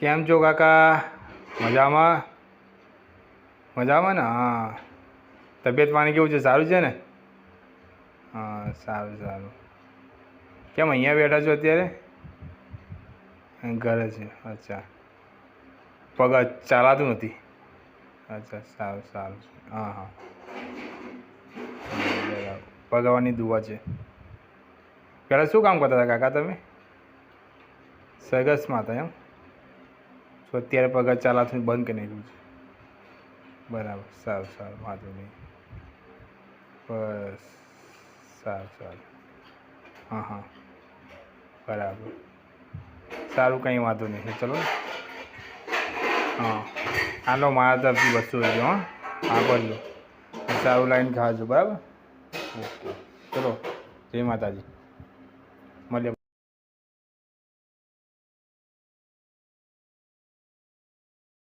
કેમ છો કાકા? મજામાં? મજામાં ને? હા. તબિયત પાણી કેવું છે? સારું છે ને? હા, સારું સારું. કેમ અહીંયા બેઠા છો અત્યારે? ઘરે છે. અચ્છા. પગ ચાલાતું નથી. અચ્છા, સારું સારું. હા હા. ભગવાનની દુવા છે. પહેલાં શું કામ કરતા હતા કાકા તમે? સગસમાં હતા એમ? તો અત્યારે પગાર ચાલાતું બંધ કરી નાખ્યું છે. બરાબર, સારું સારું, વાંધો નહીં. બસ, સારું સારું. હા હા. બરાબર. સારું, કંઈ વાંધો નહીં. ચલો. હા. હાલો મારા તરફથી બસો હજુ હા. હા ભરજો સારું લાઈન ખાજો, બરાબર? ઓકે. ચલો. જય માતાજી. મળીએ.